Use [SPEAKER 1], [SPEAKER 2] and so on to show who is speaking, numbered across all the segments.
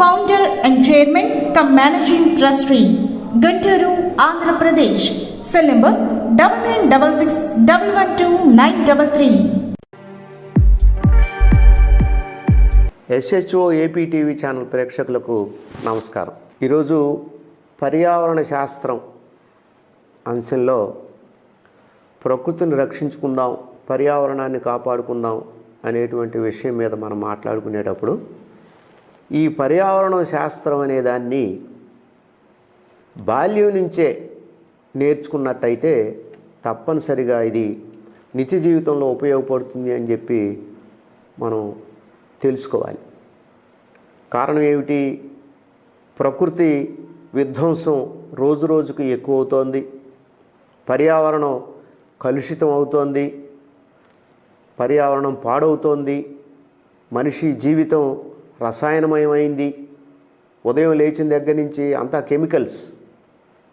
[SPEAKER 1] Founder and chairman cum managing trustee Guntur Andhra Pradesh cell number double nine double six double one two nine double three
[SPEAKER 2] SHO AP TV channel ప్రేక్షకులకు నమస్కారం. ఈరోజు పర్యావరణ శాస్త్రం అంశంలో ప్రకృతిని రక్షించుకుందాం పర్యావరణాన్ని కాపాడుకుందాం అనేటువంటి విషయం మీద మనం మాట్లాడుకునేటప్పుడు ఈ పర్యావరణ శాస్త్రం అనే దాన్ని బాల్యం నుంచే నేర్చుకున్నట్టయితే తప్పనిసరిగా ఇది నిత్య జీవితంలో ఉపయోగపడుతుంది అని చెప్పి మనం తెలుసుకోవాలి. కారణం ఏమిటి? ప్రకృతి విధ్వంసం రోజు రోజుకు ఎక్కువ అవుతోంది పర్యావరణం కలుషితం అవుతోంది. పర్యావరణం పాడవుతోంది. మనిషి జీవితం రసాయనమయమైంది. ఉదయం లేచిన దగ్గర నుంచి అంతా కెమికల్స్.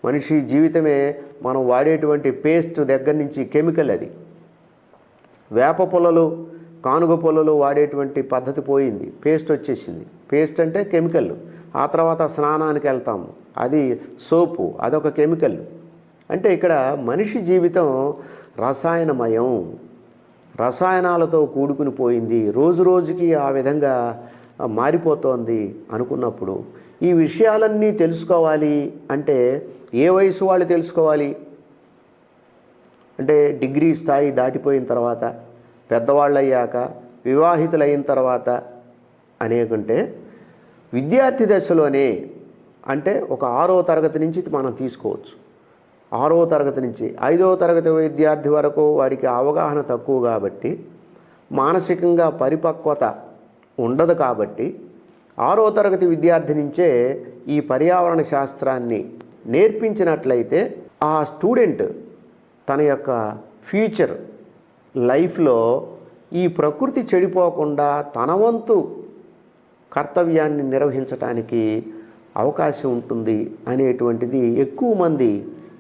[SPEAKER 2] మనిషి జీవితమే మనం వాడేటువంటి పేస్ట్ దగ్గర నుంచి కెమికల్ అది. వేప పొలలు కానుగ పొలలు వాడేటువంటి పద్ధతి పోయింది. పేస్ట్ వచ్చేసింది. పేస్ట్ అంటే కెమికల్. ఆ తర్వాత స్నానానికి వెళ్తాము అది సోపు అదొక కెమికల్. అంటే ఇక్కడ మనిషి జీవితం రసాయనమయం. రసాయనాలతో కూడుకుని పోయింది. రోజు రోజుకి ఆ విధంగా మారిపోతోంది అనుకున్నప్పుడు ఈ విషయాలన్నీ తెలుసుకోవాలి అంటే ఏ వయసు వాళ్ళు తెలుసుకోవాలి? అంటే డిగ్రీ స్థాయి దాటిపోయిన తర్వాత పెద్దవాళ్ళు అయ్యాక వివాహితులైన తర్వాత అనేకంటే విద్యార్థి దశలోనే అంటే ఒక ఆరో తరగతి నుంచి మనం తీసుకోవచ్చు. ఆరో తరగతి నుంచి ఐదవ తరగతి విద్యార్థి వరకు వాడికి అవగాహన తక్కువ కాబట్టి మానసికంగా పరిపక్వత ఉండదు కాబట్టి ఆరో తరగతి విద్యార్థి నుంచే ఈ పర్యావరణ శాస్త్రాన్ని నేర్పించినట్లయితే ఆ స్టూడెంట్ తన యొక్క ఫ్యూచర్ లైఫ్లో ఈ ప్రకృతి చెడిపోకుండా తన వంతు కర్తవ్యాన్ని నిర్వహించడానికి అవకాశం ఉంటుంది అనేటువంటిది ఎక్కువ మంది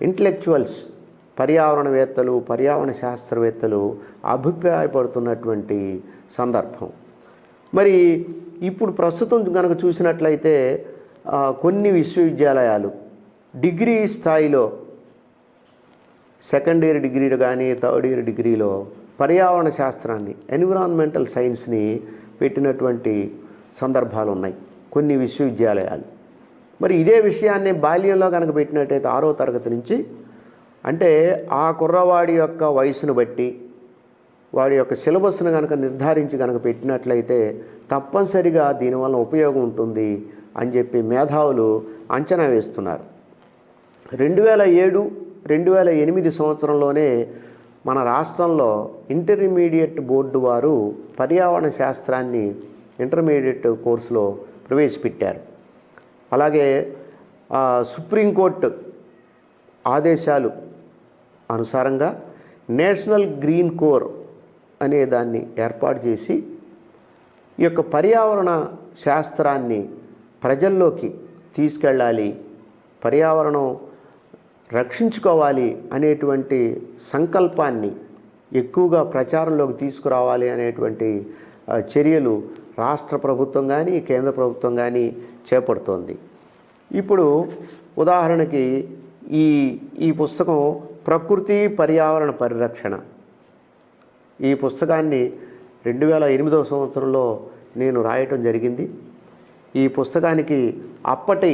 [SPEAKER 2] ఇంటలెక్చువల్స్ పర్యావరణవేత్తలు పర్యావరణ శాస్త్రవేత్తలు అభిప్రాయపడుతున్నటువంటి సందర్భం. మరి ఇప్పుడు ప్రస్తుతం కనుక చూసినట్లయితే కొన్ని విశ్వవిద్యాలయాలు డిగ్రీ స్థాయిలో సెకండ్ ఇయర్ డిగ్రీలు కానీ థర్డ్ ఇయర్ డిగ్రీలో పర్యావరణ శాస్త్రాన్ని ఎన్విరాన్మెంటల్ సైన్స్ని పెట్టినటువంటి సందర్భాలు ఉన్నాయి కొన్ని విశ్వవిద్యాలయాలు. మరి ఇదే విషయాన్ని బాల్యంలో కనుక పెట్టినట్టయితే ఆరో తరగతి నుంచి అంటే ఆ కుర్రవాడి యొక్క వయసును బట్టి వాడి యొక్క సిలబస్ను కనుక నిర్ధారించి కనుక పెట్టినట్లయితే తప్పనిసరిగా దీనివల్ల ఉపయోగం ఉంటుంది అని చెప్పి మేధావులు అంచనా వేస్తున్నారు. రెండు వేల ఏడు రెండు వేల ఎనిమిది సంవత్సరంలోనే మన రాష్ట్రంలో ఇంటర్మీడియట్ బోర్డు వారు పర్యావరణ శాస్త్రాన్ని ఇంటర్మీడియట్ కోర్సులో ప్రవేశపెట్టారు. అలాగే సుప్రీంకోర్టు ఆదేశాలు అనుసారంగా నేషనల్ గ్రీన్ కోర్ అనే దాన్ని ఏర్పాటు చేసి ఈ యొక్క పర్యావరణ శాస్త్రాన్ని ప్రజల్లోకి తీసుకెళ్ళాలి పర్యావరణం రక్షించుకోవాలి అనేటువంటి సంకల్పాన్ని ఎక్కువగా ప్రచారంలోకి తీసుకురావాలి అనేటువంటి చర్యలు రాష్ట్ర ప్రభుత్వం కానీ కేంద్ర ప్రభుత్వం కానీ చేపడుతోంది. ఇప్పుడు ఉదాహరణకి ఈ ఈ పుస్తకం ప్రకృతి పర్యావరణ పరిరక్షణ. ఈ పుస్తకాన్ని రెండు వేల ఎనిమిదవ సంవత్సరంలో నేను రాయటం జరిగింది. ఈ పుస్తకానికి అప్పటి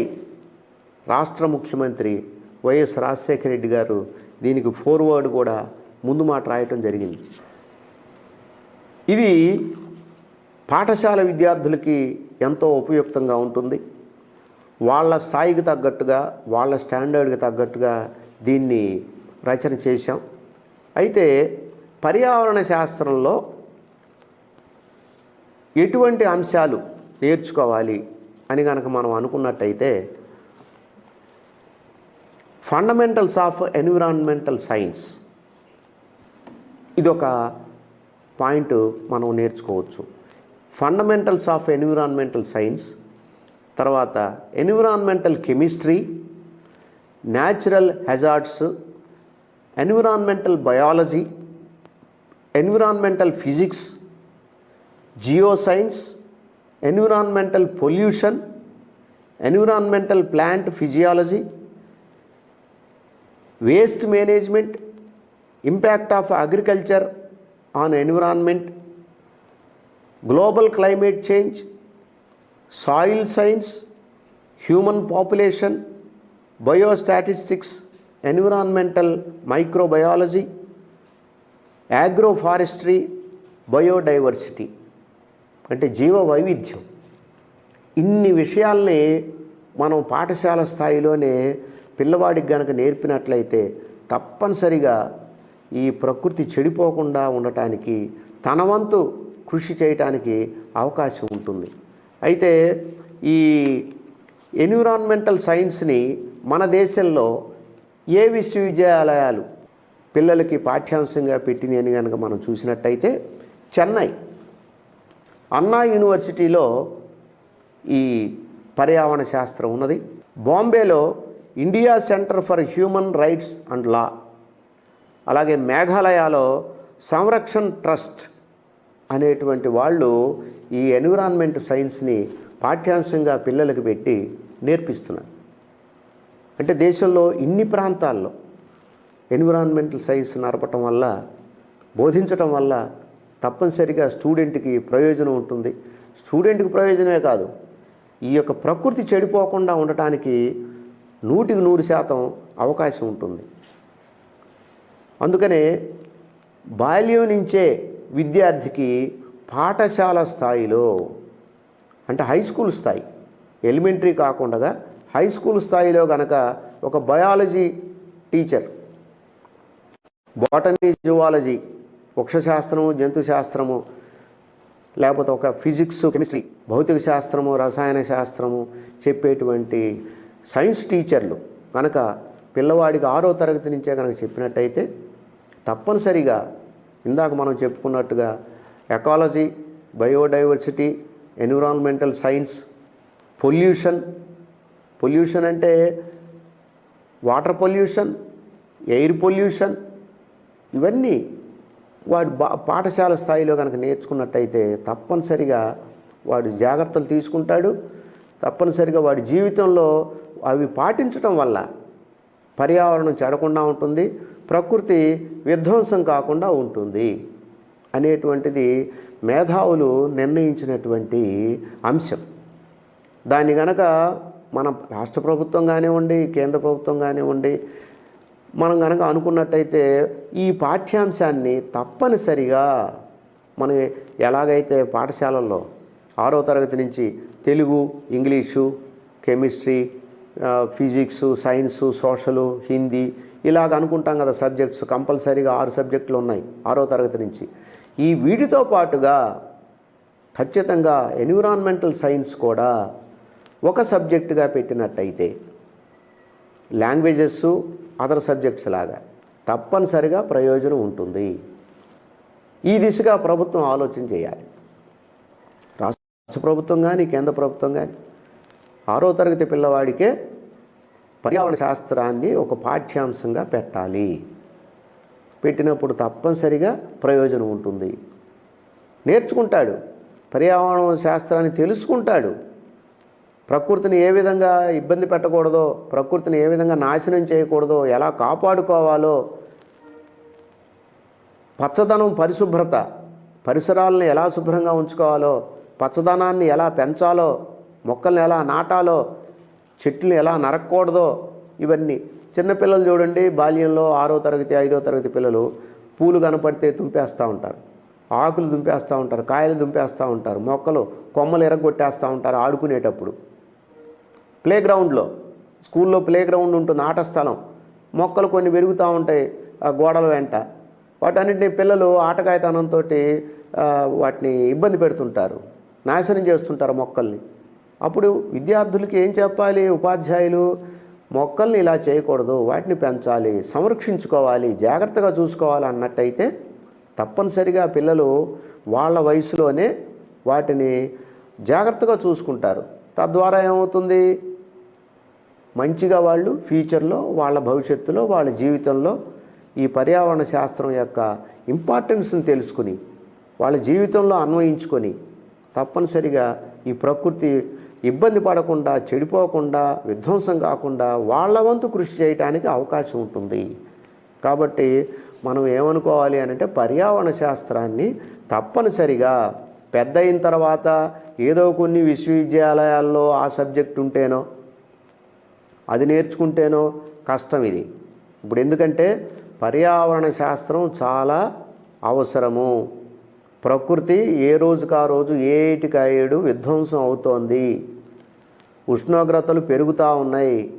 [SPEAKER 2] రాష్ట్ర ముఖ్యమంత్రి వైఎస్ రాజశేఖర రెడ్డి గారు దీనికి ఫోర్వర్డ్ కూడా ముందు మాట రాయటం జరిగింది. ఇది పాఠశాల విద్యార్థులకి ఎంతో ఉపయుక్తంగా ఉంటుంది. వాళ్ళ స్థాయికి తగ్గట్టుగా వాళ్ళ స్టాండర్డ్కి తగ్గట్టుగా దీన్ని రచన చేశాం. అయితే పర్యావరణ శాస్త్రంలో ఎటువంటి అంశాలు నేర్చుకోవాలి అని కనుక మనం అనుకున్నట్టయితే ఫండమెంటల్స్ ఆఫ్ ఎన్విరాన్మెంటల్ సైన్స్ ఇదొక పాయింట్ మనం నేర్చుకోవచ్చు. ఫండమెంటల్స్ ఆఫ్ ఎన్విరాన్మెంటల్ సైన్స్ తర్వాత environmental chemistry natural hazards environmental biology environmental physics geo science environmental pollution environmental plant physiology waste management impact of agriculture on environment global climate change soil science human population biostatistics environmental microbiology agro forestry biodiversity అంటే జీవ వైవిధ్యం ఇన్ని విషయాల్ని మనం పాఠశాల స్థాయిలోనే పిల్లవాడికి గనక నేర్పినట్లయితే తప్పనిసరిగా ఈ ప్రకృతి చెడిపోకుండా ఉండటానికి తన వంతు కృషి చేయటానికి అవకాశం ఉంటుంది. అయితే ఈ ఎన్విరాన్మెంటల్ సైన్స్ని మన దేశంలో ఏ విశ్వవిద్యాలయాలు పిల్లలకి పాఠ్యాంశంగా పెట్టినని అని కనుక మనం చూసినట్టయితే చెన్నై అన్నా యూనివర్సిటీలో ఈ పర్యావరణ శాస్త్రం ఉన్నది. బాంబేలో India centre for human rights and law అలాగే మేఘాలయలో సంరక్షణ్ ట్రస్ట్ అనేటువంటి వాళ్ళు ఈ ఎన్విరాన్మెంట్ సైన్స్ని పాఠ్యాంశంగా పిల్లలకు పెట్టి నేర్పిస్తున్నారు. అంటే దేశంలో ఇన్ని ప్రాంతాల్లో ఎన్విరాన్మెంటల్ సైన్స్ నడపటం వల్ల బోధించటం వల్ల తప్పనిసరిగా స్టూడెంట్కి ప్రయోజనం ఉంటుంది. స్టూడెంట్కి ప్రయోజనమే కాదు ఈ యొక్క ప్రకృతి చెడిపోకుండా ఉండటానికి నూటికి నూరు శాతం అవకాశం ఉంటుంది. అందుకనే బాల్యం నుంచే విద్యార్థికి పాఠశాల స్థాయిలో అంటే హై స్కూల్ స్థాయి ఎలిమెంటరీ కాకుండా హై స్కూల్ స్థాయిలో గనక ఒక బయాలజీ టీచర్ బాటనీ జువాలజీ వృక్షశాస్త్రము జంతు శాస్త్రము లేకపోతే ఒక ఫిజిక్స్ కెమిస్ట్రీ భౌతిక శాస్త్రము రసాయన శాస్త్రము చెప్పేటువంటి సైన్స్ టీచర్లు కనుక పిల్లవాడికి ఆరో తరగతి నుంచే కనుక చెప్పినట్టయితే తప్పనిసరిగా ఇందాక మనం చెప్పుకున్నట్టుగా ecology biodiversity environmental science pollution pollution అంటే వాటర్ పొల్యూషన్ ఎయిర్ పొల్యూషన్ ఇవన్నీ వాడు బా పాఠశాల స్థాయిలో కనుక నేర్చుకున్నట్టయితే తప్పనిసరిగా వాడు జాగ్రత్తలు తీసుకుంటాడు. తప్పనిసరిగా వాడి జీవితంలో అవి పాటించడం వల్ల పర్యావరణం చెడకుండా ఉంటుంది. ప్రకృతి విధ్వంసం కాకుండా ఉంటుంది అనేటువంటిది మేధావులు నిర్ణయించినటువంటి అంశం. దాన్ని గనక మన రాష్ట్ర ప్రభుత్వం కానివ్వండి కేంద్ర ప్రభుత్వం కానివ్వండి మనం కనుక అనుకున్నట్టయితే ఈ పాఠ్యాంశాన్ని తప్పనిసరిగా మనం ఎలాగైతే పాఠశాలల్లో ఆరో తరగతి నుంచి Telugu English chemistry physics science social Hindi ఇలాగ అనుకుంటాం కదా సబ్జెక్ట్స్. కంపల్సరీగా ఆరు సబ్జెక్టులు ఉన్నాయి ఆరో తరగతి నుంచి. ఈ వీటితో పాటుగా ఖచ్చితంగా ఎన్విరాన్మెంటల్ సైన్స్ కూడా ఒక సబ్జెక్టుగా పెట్టినట్టయితే లాంగ్వేజెస్ అదర్ సబ్జెక్ట్స్ లాగా తప్పనిసరిగా ప్రయోజనం ఉంటుంది. ఈ దిశగా ప్రభుత్వం ఆలోచన చేయాలి. రాష్ట్ర ప్రభుత్వం కానీ కేంద్ర ప్రభుత్వం కానీ ఆరో తరగతి పిల్లవాడికే పర్యావరణ శాస్త్రాన్ని ఒక పాఠ్యాంశంగా పెట్టాలి. పెట్టినప్పుడు తప్పనిసరిగా ప్రయోజనం ఉంటుంది. నేర్చుకుంటాడు. పర్యావరణ శాస్త్రాన్ని తెలుసుకుంటాడు. ప్రకృతిని ఏ విధంగా ఇబ్బంది పెట్టకూడదో ప్రకృతిని ఏ విధంగా నాశనం చేయకూడదో ఎలా కాపాడుకోవాలో పచ్చదనం పరిశుభ్రత పరిసరాలను ఎలా శుభ్రంగా ఉంచుకోవాలో పచ్చదనాన్ని ఎలా పెంచాలో మొక్కల్ని ఎలా నాటాలో చెట్లు ఎలా నరక్కూడదో ఇవన్నీ చిన్నపిల్లలు చూడండి బాల్యంలో ఆరో తరగతి ఐదో తరగతి పిల్లలు పూలు కనపడితే తుంపేస్తూ ఉంటారు. ఆకులు దుంపేస్తూ ఉంటారు కాయలు దుంపేస్తూ ఉంటారు మొక్కలు కొమ్మలు ఎరగొట్టేస్తూ ఉంటారు ఆడుకునేటప్పుడు. ప్లే గ్రౌండ్లో స్కూల్లో ప్లే గ్రౌండ్ ఉంటుంది ఆట స్థలం. మొక్కలు కొన్ని పెరుగుతూ ఉంటాయి ఆ గోడల వెంట. వాటన్నిటిని పిల్లలు ఆటకాయతనంతో వాటిని ఇబ్బంది పెడుతుంటారు నాశనం చేస్తుంటారు మొక్కల్ని. అప్పుడు విద్యార్థులకి ఏం చెప్పాలి? ఉపాధ్యాయులు మొక్కల్ని ఇలా చేయకూడదు వాటిని పెంచాలి సంరక్షించుకోవాలి జాగ్రత్తగా చూసుకోవాలి అన్నట్టయితే తప్పనిసరిగా పిల్లలు వాళ్ళ వయసులోనే వాటిని జాగ్రత్తగా చూసుకుంటారు. తద్వారా ఏమవుతుంది? మంచిగా వాళ్ళు ఫ్యూచర్లో వాళ్ళ భవిష్యత్తులో వాళ్ళ జీవితంలో ఈ పర్యావరణ శాస్త్రం యొక్క ఇంపార్టెన్స్ని తెలుసుకుని వాళ్ళ జీవితంలో అన్వయించుకొని తప్పనిసరిగా ఈ ప్రకృతి ఇబ్బంది పడకుండా చెడిపోకుండా విధ్వంసం కాకుండా వాళ్ళ వంతు కృషి చేయడానికి అవకాశం ఉంటుంది. కాబట్టి మనం ఏమనుకోవాలి అని అంటే పర్యావరణ శాస్త్రాన్ని తప్పనిసరిగా పెద్ద అయిన తర్వాత ఏదో కొన్ని విశ్వవిద్యాలయాల్లో ఆ సబ్జెక్ట్ ఉంటేనో అది నేర్చుకుంటేనో కష్టం ఇది. ఇప్పుడు ఎందుకంటే పర్యావరణ శాస్త్రం చాలా అవసరము. ప్రకృతి ఏ రోజుకు ఆ రోజు ఏటికి ఏడు విధ్వంసం అవుతోంది. ఉష్ణోగ్రతలు పెరుగుతూ ఉన్నాయి.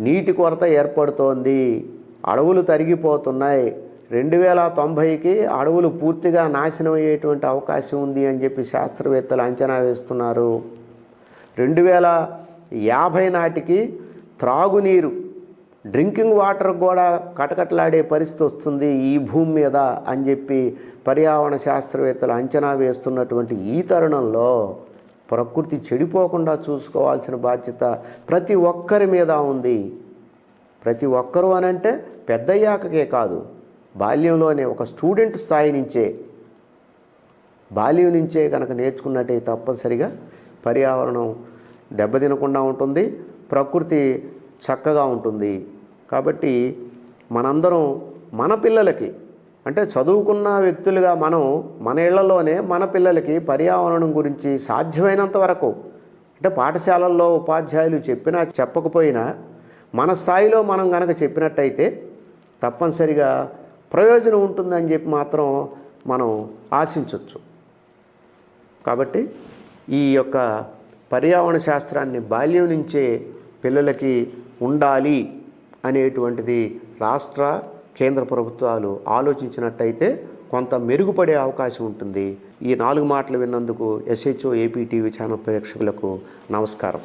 [SPEAKER 2] నీటి కొరత ఏర్పడుతోంది. అడవులు తరిగిపోతున్నాయి. రెండు వేల తొంభైకి అడవులు పూర్తిగా నాశనం అయ్యేటువంటి అవకాశం ఉంది అని చెప్పి శాస్త్రవేత్తలు అంచనా వేస్తున్నారు. రెండు వేల యాభై నాటికి త్రాగునీరు. డ్రింకింగ్ వాటర్ కూడా కటకటలాడే పరిస్థితి వస్తుంది ఈ భూమి మీద అని చెప్పి పర్యావరణ శాస్త్రవేత్తలు అంచనా వేస్తున్నటువంటి ఈ తరుణంలో ప్రకృతి చెడిపోకుండా చూసుకోవాల్సిన బాధ్యత ప్రతి ఒక్కరి మీద ఉంది. ప్రతి ఒక్కరూ అనంటే పెద్దయ్యాకకే కాదు బాల్యంలోనే ఒక స్టూడెంట్ స్థాయి నుంచే బాల్యం నుంచే కనుక నేర్చుకున్నట్టే తప్పనిసరిగా పర్యావరణం దెబ్బతినకుండా ఉంటుంది. ప్రకృతి చక్కగా ఉంటుంది. కాబట్టి మనందరం మన పిల్లలకి అంటే చదువుకున్న వ్యక్తులుగా మనం మన ఇళ్ళలోనే మన పిల్లలకి పర్యావరణం గురించి సాధ్యమైనంత వరకు అంటే పాఠశాలల్లో ఉపాధ్యాయులు చెప్పినా చెప్పకపోయినా మన స్థాయిలో మనం కనుక చెప్పినట్టయితే తప్పనిసరిగా ప్రయోజనం ఉంటుందని చెప్పి మాత్రం మనం ఆశించవచ్చు కాబట్టి ఈ యొక్క పర్యావరణ శాస్త్రాన్ని బాల్యం నుంచే పిల్లలకి ఉండాలి అనేటువంటిది రాష్ట్ర కేంద్ర ప్రభుత్వాలు ఆలోచించినట్టయితే కొంత మెరుగుపడే అవకాశం ఉంటుంది. ఈ నాలుగు మాటలు విన్నందుకు ఎస్హెచ్ఓ ఏపీ టీవీ ఛానల్ ప్రేక్షకులకు నమస్కారం.